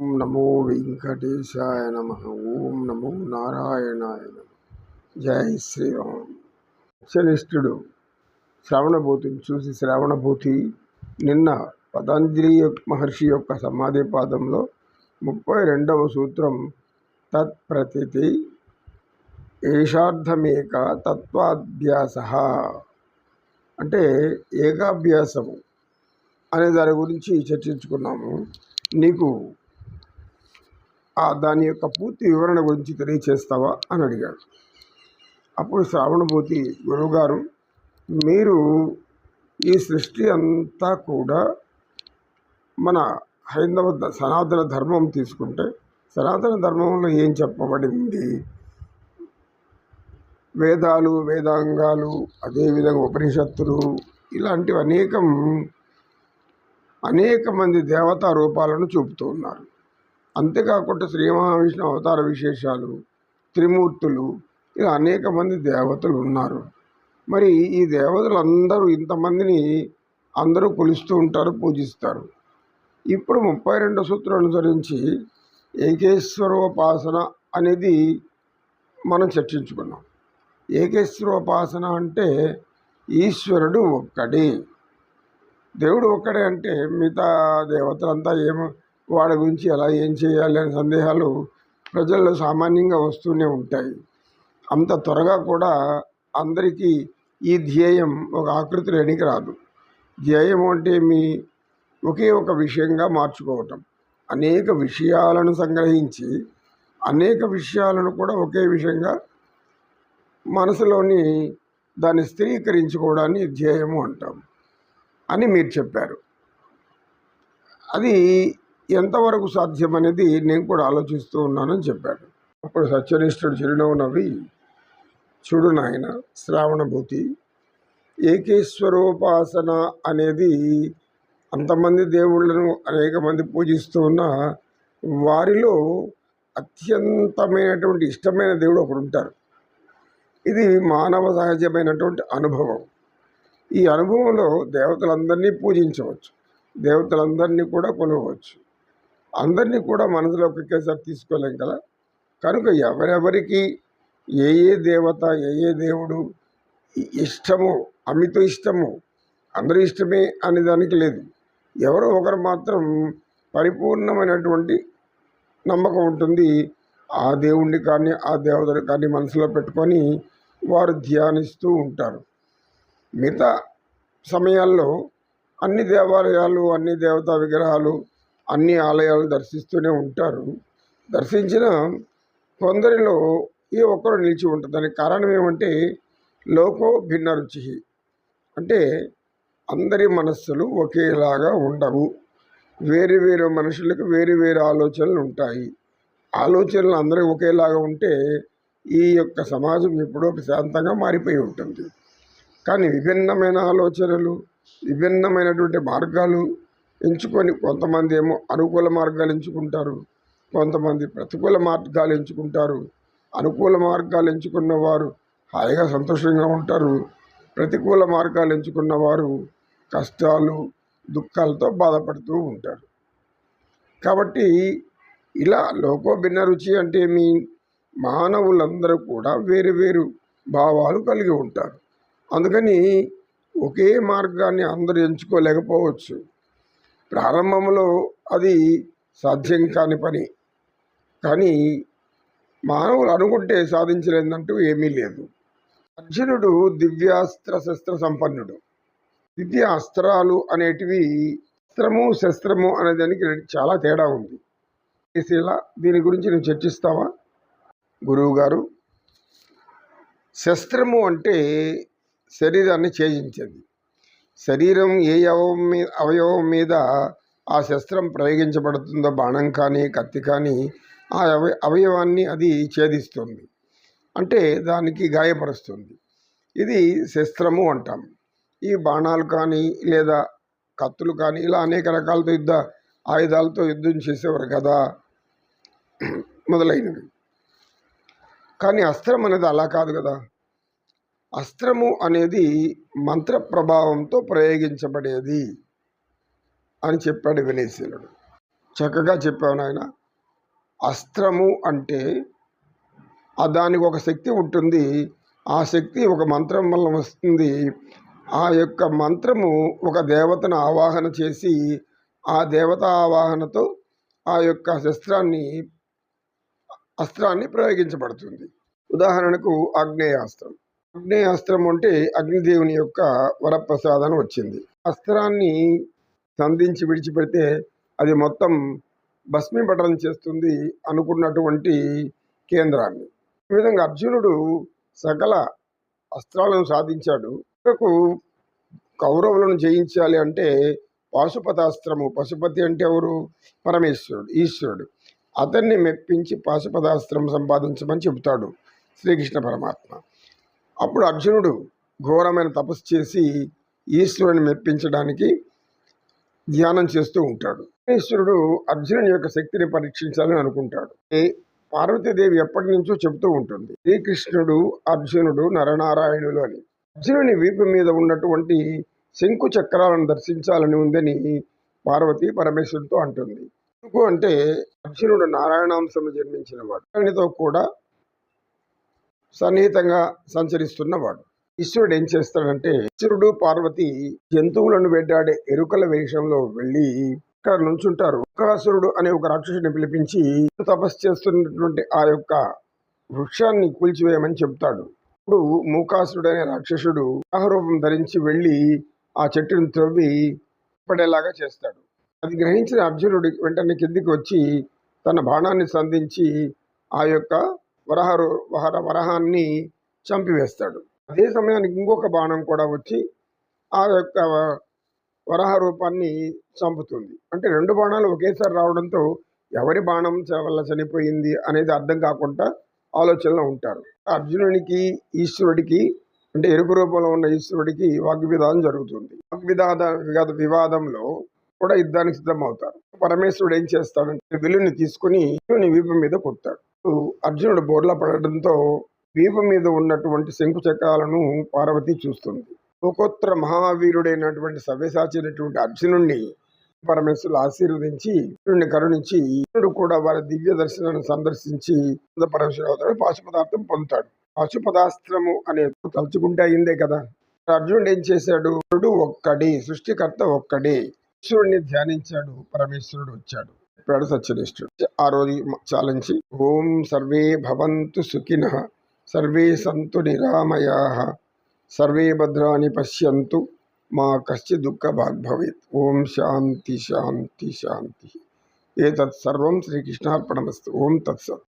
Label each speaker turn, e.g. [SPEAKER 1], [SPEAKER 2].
[SPEAKER 1] ఓం నమో వెంకటేశాయ నమ. ఓం నమో నారాయణాయ నమ. జై శ్రీరామ్. శనిష్ఠుడు శ్రావణభూతిని చూసి శ్రావణభూతి నిన్న పతంజలి మహర్షి యొక్క సమాధి పాదంలో ముప్పై రెండవ సూత్రం తత్ప్రతితి ఏషార్థమేక తత్వాభ్యాస. అంటే ఏకాభ్యాసము అనే దాని గురించి చర్చించుకున్నాము. నీకు దాని యొక్క పూర్తి వివరణ గురించి తెలియచేస్తావా అని అడిగాడు. అప్పుడు శ్రావణభూతి గురువుగారు మీరు ఈ సృష్టి అంతా కూడా మన హైందవ ద- సనాతన ధర్మం తీసుకుంటే సనాతన ధర్మంలో ఏం చెప్పబడింది? వేదాలు వేదాంగాలు అదేవిధంగా ఉపనిషత్తులు ఇలాంటివి అనేకం అనేక మంది దేవతా రూపాలను చూపుతూ ఉన్నారు. అంతేకాకుండా శ్రీ మహావిష్ణు అవతార విశేషాలు త్రిమూర్తులు ఇలా అనేక మంది దేవతలు ఉన్నారు. మరి ఈ దేవతలు అందరూ ఇంతమందిని అందరూ కొలుస్తూ ఉంటారు పూజిస్తారు. ఇప్పుడు ముప్పై రెండో సూత్రం అనుసరించి ఏకేశ్వరోపాసన అనేది మనం చర్చించుకున్నాం. ఏకేశ్వరోపాసన అంటే ఈశ్వరుడు ఒక్కడే. దేవుడు ఒక్కడే అంటే మిగతా దేవతలంతా ఏమో వాడి గురించి ఎలా ఏం చేయాలి అనే సందేహాలు ప్రజల్లో సామాన్యంగా వస్తూనే ఉంటాయి. అంత త్వరగా కూడా అందరికీ ఈ ధ్యేయం ఒక ఆకృతి లేనికి రాదు. ధ్యేయం అంటే మీ ఒకే ఒక విషయంగా మార్చుకోవటం. అనేక విషయాలను సంగ్రహించి అనేక విషయాలను కూడా ఒకే విషయంగా మనసులోని దాన్ని స్థిరీకరించుకోవడాన్ని ధ్యేయము అంటాం అని మీరు చెప్పారు. అది ఎంతవరకు సాధ్యమనేది నేను కూడా ఆలోచిస్తూ ఉన్నానని చెప్పాడు. అప్పుడు సత్యనిష్ఠుడు చిరునవ్వు నవ్వి చూడు నాయన శ్రావణభూతి ఏకేశ్వరోపాసన అనేది అంతమంది దేవుళ్ళను అనేక మంది పూజిస్తూ ఉన్న వారిలో అత్యంతమైనటువంటి ఇష్టమైన దేవుడు ఒకరు ఉంటారు. ఇది మానవ సహజమైనటువంటి అనుభవం. ఈ అనుభవంలో దేవతలందరినీ పూజించవచ్చు. దేవతలందరినీ కూడా కొలవచ్చు. అందరినీ కూడా మనసులో ఒకేసారి తీసుకోలేం కదా. కనుక ఎవరెవరికి ఏ ఏ దేవత ఏ ఏ దేవుడు ఇష్టము అమిత ఇష్టము అందరూ ఇష్టమే అనే దానికి లేదు. ఎవరో ఒకరు మాత్రం పరిపూర్ణమైనటువంటి నమ్మకం ఉంటుంది. ఆ దేవుణ్ణి కానీ ఆ దేవతని కానీ మనసులో పెట్టుకొని వారు ధ్యానిస్తూ ఉంటారు. మిగతా సమయాల్లో అన్ని దేవాలయాలు అన్ని దేవతా విగ్రహాలు అన్ని ఆలయాలు దర్శిస్తూనే ఉంటారు. దర్శించిన కొందరిలో ఏ ఒక్కరు నిలిచి ఉంటుంది దానికి కారణం ఏమంటే లోకో భిన్న రుచి. అంటే అందరి మనస్సులు ఒకేలాగా ఉండవు. వేరు వేరు మనుషులకు వేరు వేరు ఆలోచనలు ఉంటాయి. ఆలోచనలు అందరూ ఒకేలాగా ఉంటే ఈ యొక్క సమాజం ఎప్పుడో ప్రశాంతంగా మారిపోయి ఉంటుంది. కానీ విభిన్నమైన ఆలోచనలు విభిన్నమైనటువంటి మార్గాలు ఎంచుకొని కొంతమంది ఏమో అనుకూల మార్గాలు ఎంచుకుంటారు. కొంతమంది ప్రతికూల మార్గాలు ఎంచుకుంటారు. అనుకూల మార్గాలు ఎంచుకున్న వారు హాయిగా సంతోషంగా ఉంటారు. ప్రతికూల మార్గాలు ఎంచుకున్న వారు కష్టాలు దుఃఖాలతో బాధపడుతూ ఉంటారు. కాబట్టి ఇలా లోకో భిన్న రుచి అంటే మీ మానవులందరూ కూడా వేరు వేరు భావాలు కలిగి ఉంటారు. అందుకని ఒకే మార్గాన్ని అందరూ ఎంచుకోలేకపోవచ్చు. ప్రారంభంలో అది సాధ్యం కాని పని. కానీ మానవులు అనుకుంటే సాధించలేదంటూ ఏమీ లేదు. అర్జునుడు దివ్యాస్త్ర శస్త్ర సంపన్నుడు. దివ్య అస్త్రాలు అనేటివి అస్త్రము శస్త్రము అనే దానికి చాలా తేడా ఉంది. దీని గురించి నేను చర్చిస్తావా? గురువు గారు శస్త్రము అంటే శరీరాన్ని ఛేదించేది. శరీరం ఏ అవయవం మీద అవయవం మీద ఆ శస్త్రం ప్రయోగించబడుతుందో బాణం కానీ కత్తి కానీ ఆ అవయవాన్ని అది ఛేదిస్తుంది. అంటే దానికి గాయపరుస్తుంది. ఇది శస్త్రము అంటాం. ఈ బాణాలు కానీ లేదా కత్తులు కానీ ఇలా అనేక రకాలతో యుద్ధ ఆయుధాలతో యుద్ధం చేసేవారు కదా మొదలైనవి. కానీ అస్త్రం అనేది అలా కాదు కదా. అస్త్రము అనేది మంత్ర ప్రభావంతో ప్రయోగించబడేది అని చెప్పాడు వినయశీలుడు. చక్కగా చెప్పావు నాయన. అస్త్రము అంటే దానికి ఒక శక్తి ఉంటుంది. ఆ శక్తి ఒక మంత్రం వల్ల వస్తుంది. ఆ యొక్క మంత్రము ఒక దేవతను ఆవాహన చేసి ఆ దేవత ఆవాహనతో ఆ యొక్క శస్త్రాన్ని అస్త్రాన్ని ప్రయోగించబడుతుంది. ఉదాహరణకు ఆగ్నేయాస్త్రం. అగ్నేయాస్త్రం అంటే అగ్నిదేవుని యొక్క వరప్రసాదం వచ్చింది. అస్త్రాన్ని సంధించి విడిచిపెడితే అది మొత్తం భస్మీపటం చేస్తుంది అనుకున్నటువంటి కేంద్రాన్ని. ఈ విధంగా అర్జునుడు సకల అస్త్రాలను సాధించాడు. ఇక్కడకు కౌరవులను జయించాలి అంటే పాశుపతాస్త్రము. పశుపతి అంటే ఎవరు? పరమేశ్వరుడు ఈశ్వరుడు. అతన్ని మెప్పించి పాశుపతాస్త్రం సంపాదించమని చెబుతాడు శ్రీకృష్ణ పరమాత్మ. అప్పుడు అర్జునుడు ఘోరమైన తపస్సు చేసి ఈశ్వరుని మెప్పించడానికి ధ్యానం చేస్తూ ఉంటాడు. ఈశ్వరుడు అర్జునుని యొక్క శక్తిని పరీక్షించాలని అనుకుంటాడు. ఏ పార్వతీదేవి ఎప్పటి నుంచో చెబుతూ ఉంటుంది శ్రీకృష్ణుడు అర్జునుడు నరనారాయణులు అని. అర్జునుని వీపు మీద ఉన్నటువంటి శంకు చక్రాలను దర్శించాలని ఉందని పార్వతి పరమేశ్వరుడితో అంటుంది. ఎందుకు అంటే అర్జునుడు నారాయణాంశము జన్మించిన వాడు ఆయనతో కూడా సన్నిహితంగా సంచరిస్తున్నవాడు. ఈశ్వరుడు ఏం చేస్తాడంటే ఈశ్వరుడు పార్వతి జంతువులను వెడ్డాడే ఎరుకల వేషంలో వెళ్ళి ఇక్కడ నుంచుంటారు. ఉకాసురుడు అనే ఒక రాక్షసుని పిలిపించి తపస్సు చేస్తున్నటువంటి ఆ యొక్క వృక్షాన్ని కూల్చివేయమని చెప్తాడు. ఇప్పుడు మూకాసురుడు అనే రాక్షసుడు ఆహరూపం ధరించి వెళ్ళి ఆ చెట్టును త్రవ్వి పడేలాగా చేస్తాడు. అది గ్రహించిన అర్జునుడు వెంటనే కిందికి వచ్చి తన బాణాన్ని సంధించి ఆ యొక్క వరహ వహర వరహాన్ని చంపివేస్తాడు. అదే సమయానికి ఇంకొక బాణం కూడా వచ్చి ఆ యొక్క వరహ రూపాన్ని చంపుతుంది. అంటే రెండు బాణాలు ఒకేసారి రావడంతో ఎవరి బాణం వల్ల చనిపోయింది అనేది అర్థం కాకుండా ఆలోచనలో ఉంటారు. అర్జునునికి ఈశ్వరుడికి అంటే ఎరుపు రూపంలో ఉన్న ఈశ్వరుడికి వాగ్వివాదం జరుగుతుంది. వాగ్వివాద వివాదంలో కూడా యుద్ధానికి సిద్ధమవుతారు. పరమేశ్వరుడు ఏం చేస్తాడంటే విలుని తీసుకుని వీపం వీపు మీద కొడతాడు. అర్జునుడు బోర్లా పడడంతో వీపు మీద ఉన్నటువంటి శంకు చక్రాలను పార్వతి చూస్తుంది. లోకోత్తర మహావీరుడైనటువంటి సవ్యసాచినటువంటి అర్జునుణ్ణి పరమేశ్వరులు ఆశీర్వదించి అర్జునుడిని కరుణించి అర్జునుడు కూడా వారి దివ్య దర్శనాన్ని సందర్శించి పరమేశ్వరుడు అవుతాడు పాశుపదార్థం పొందుతాడు. పాశుపదాస్త్రము అనే తలుచుకుంటే అయిందే కదా? అర్జునుడు ఏం చేశాడు? ఒక్కడే సృష్టికర్త ఒక్కడే. ఈశ్వరుణ్ణి ధ్యానించాడు పరమేశ్వరుడు వచ్చాడు. చెప్పాడు సత్యనిష్ఠుడు. ఆ రోజు చాలించి ఓం సర్వే భవంతు సుఖిన సర్వే సంతు నిరామయా సర్వే భద్రాని పశ్యంతు మా కశ్చి దుఃఖ భాగ్భవేత్ ఓం శాంతి శాంతి శాంతి. ఏతత్ సర్వం శ్రీకృష్ణార్పణమస్తు. ఓం తత్సత్.